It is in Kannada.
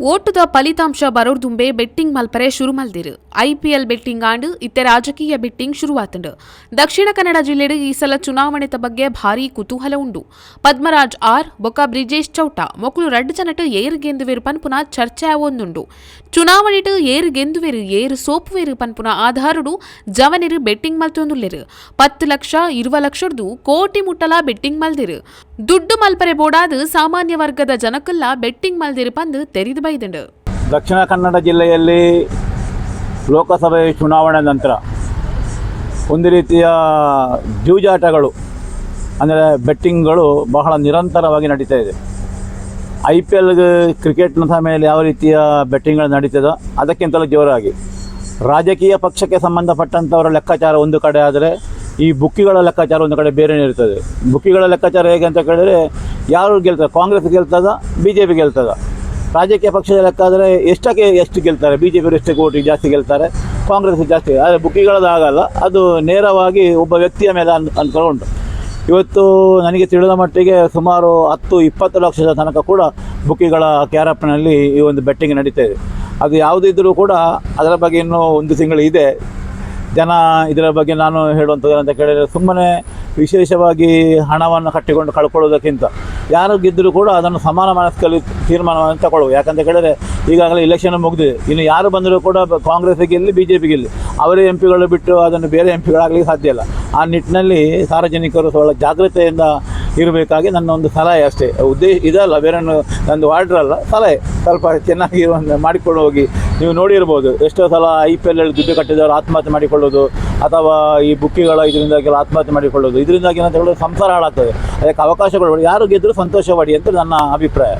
ಓಟದ ಫಲಿತಾಂಶ ಬರೋರ್ದುಂಬೆ ಬೆಟ್ಟಿಂಗ್ ಮಲ್ಪರೆ ಶುರು ಮಲ್ದಿರು. ಐಪಿಎಲ್ ಬೆಟ್ಟಿಂಗ್ ಆಂಡ್ ಇತ್ತೆ ರಾಜಕೀಯ ಬೆಟ್ಟಿಂಗ್ ಶುರುವಾತಂಡು. ದಕ್ಷಿಣ ಕನ್ನಡ ಜಿಲ್ಲೆಡು ಈ ಸಲ ಚುನಾವಣೆ ಬಗ್ಗೆ ಭಾರಿ ಕುತೂಹಲ ಉಂಡು. ಪದ್ಮರಾಜ್ ಆರ್ ಬೊಕ ಬ್ರಿಜೇಶ್ ಚೌಟ, ಮೊಕಲು ರಡ್ಡು ಜನಟ್ ಏರು ಗೆಂದುವೆರು ಪನ್ಪುನ ಚರ್ಚೆ ಆವೊಂದುಂಡು. ಚುನಾವಣೆಟ್ ಏರು ಗೆಂದುವೆರು ಏರು ಸೋಪುವೆರು ಪನ್ಪುನ ಆಧಾರಡು ಜವನಿರು ಬೆಟ್ಟಿಂಗ್ ಮಲ್ತೊಂದುಲ್ಲೆರು. ಪತ್ತು ಲಕ್ಷ ಇರುವ ಲಕ್ಷರ್ದು ಕೋಟಿ ಮುಟ್ಟಲ ಬೆಟ್ಟಿಂಗ್ ಮಲ್ದಿರು. ದುಡ್ಡು ಮಲ್ಪರೆ ಬೋಡಾದು ಸಾಮಾನ್ಯ ವರ್ಗದ ಜನಕ್ಕೆಲ್ಲ ಬೆಟ್ಟಿಂಗ್ ಮಲ್ದಿರು ಪಂದು ತೆರಿದು ಬೈದಂಡು ದಕ್ಷಿಣ ಕನ್ನಡ ಜಿಲ್ಲೆಯಲ್ಲಿ ಲೋಕಸಭೆ ಚುನಾವಣೆ ನಂತರ ಒಂದು ರೀತಿಯ ಜೂಜಾಟಗಳು, ಅಂದರೆ ಬೆಟ್ಟಿಂಗ್ಗಳು ಬಹಳ ನಿರಂತರವಾಗಿ ನಡೀತಾ ಇದೆ. ಐ ಪಿ ಎಲ್ ಕ್ರಿಕೆಟ್ನ ಮೇಲೆ ಯಾವ ರೀತಿಯ ಬೆಟ್ಟಿಂಗ್ಗಳು ನಡೀತದೋ ಅದಕ್ಕಿಂತಲೂ ಜೋರಾಗಿ. ರಾಜಕೀಯ ಪಕ್ಷಕ್ಕೆ ಸಂಬಂಧಪಟ್ಟಂಥವರ ಲೆಕ್ಕಾಚಾರ ಒಂದು ಕಡೆ ಆದರೆ ಈ ಬುಕ್ಕಿಗಳ ಲೆಕ್ಕಾಚಾರ ಒಂದು ಕಡೆ ಬೇರೆ ಇರ್ತದೆ. ಬುಕ್ಕಿಗಳ ಲೆಕ್ಕಾಚಾರ ಹೇಗೆ ಅಂತ ಕೇಳಿದರೆ, ಯಾರು ಗೆಲ್ತದೆ? ಕಾಂಗ್ರೆಸ್ ಗೆಲ್ತದ? ಬಿ ಜೆ ಪಿ ಗೆಲ್ತದ? ರಾಜಕೀಯ ಪಕ್ಷದ ಲೆಕ್ಕಾದರೆ ಎಷ್ಟಕ್ಕೆ ಎಷ್ಟು ಗೆಲ್ತಾರೆ? ಬಿ ಜೆ ಪಿ ಎಷ್ಟು ಕೋಟಿ ಜಾಸ್ತಿ ಗೆಲ್ತಾರೆ? ಕಾಂಗ್ರೆಸ್ ಜಾಸ್ತಿ ಆದರೆ ಬುಕ್ಕಿಗಳದ್ದು ಆಗಲ್ಲ ಅದು ನೇರವಾಗಿ ಒಬ್ಬ ವ್ಯಕ್ತಿಯ ಮೇಲೆ ಅನ್, ಅನ್ಕೊಂಡು ಇವತ್ತು ನನಗೆ ತಿಳಿದ ಮಟ್ಟಿಗೆ ಸುಮಾರು ಹತ್ತು, ಇಪ್ಪತ್ತು ಲಕ್ಷದ ತನಕ ಕೂಡ ಬುಕ್ಕಿಗಳ ಕ್ಯಾರಪ್ನಲ್ಲಿ ಈ ಒಂದು ಬೆಟ್ಟಿಂಗ್ ನಡೀತಾ ಇದೆ. ಅದು ಯಾವುದಿದ್ದರೂ ಕೂಡ ಅದರ ಬಗ್ಗೆ ಇನ್ನೂ ಒಂದು ತಿಂಗಳು ಇದೆ. ಜನ ಇದರ ಬಗ್ಗೆ ನಾನು ಹೇಳುವಂಥದ್ದು ಅಂತ ಕೇಳಿದರೆ ಸುಮ್ಮನೆ ವಿಶೇಷವಾಗಿ ಹಣವನ್ನು ಕಟ್ಟಿಕೊಂಡು ಕಳ್ಕೊಳ್ಳೋದಕ್ಕಿಂತ ಯಾರು ಗೆದ್ದರೂ ಕೂಡ ಅದನ್ನು ಸಮಾನ ಮನಸ್ಕಲ್ಲಿ ತೀರ್ಮಾನವನ್ನು ತಗೊಳ್ಳುವ. ಯಾಕಂತ ಕೇಳಿದರೆ ಈಗಾಗಲೇ ಇಲೆಕ್ಷನ್ ಮುಗಿದಿದೆ. ಇನ್ನು ಯಾರು ಬಂದರೂ ಕೂಡ ಕಾಂಗ್ರೆಸ್ಗೆ ಕಾಂಗ್ರೆಸ್ ಗೆಲ್ಲಿ ಬಿ ಜೆ ಪಿಗೆ ಗೆಲ್ಲಿ. ಅವರೇ ಎಂ ಪಿಗಳು ಬಿಟ್ಟು ಅದನ್ನು ಬೇರೆ ಎಂ ಪಿಗಳಾಗಲಿಕ್ಕೆ ಸಾಧ್ಯ ಇಲ್ಲ. ಆ ನಿಟ್ಟಿನಲ್ಲಿ ಸಾರ್ವಜನಿಕರು ಸ್ವಲ್ಪ ಜಾಗ್ರತೆಯಿಂದ ಇರಬೇಕಾಗಿ ನನ್ನ ಒಂದು ಸಲಹೆ ಅಷ್ಟೇ. ಉದ್ದೇಶ ಇದಲ್ಲ ಬೇರೆ ನಂದು ಆರ್ಡ್ರ್ ಅಲ್ಲ, ಸಲಹೆ. ಸ್ವಲ್ಪ ಚೆನ್ನಾಗಿ ಒಂದು ಮಾಡಿಕೊಂಡು ಹೋಗಿ. ನೀವು ನೋಡಿರ್ಬೋದು, ಎಷ್ಟೋ ಸಲ ಐ ಪಿ ಎಲ್ ದುಡ್ಡು ಕಟ್ಟಿದವರು ಆತ್ಮಹತ್ಯೆ ಮಾಡಿಕೊಳ್ಳೋದು, ಅಥವಾ ಈ ಬುಕ್ಕಿಗಳ ಇದರಿಂದಾಗೆಲ್ಲ ಆತ್ಮಹತ್ಯೆ ಮಾಡಿಕೊಳ್ಳೋದು. ಇದರಿಂದಾಗಿ ಏನಂತ ಹೇಳಿದ್ರೆ ಸಂಸಾರ ಹಾಳಾಗ್ತದೆ. ಅದಕ್ಕೆ ಅವಕಾಶಗಳು, ಯಾರು ಗೆದ್ದರೂ ಸಂತೋಷವಾಡಿ ಅಂತ ನನ್ನ ಅಭಿಪ್ರಾಯ.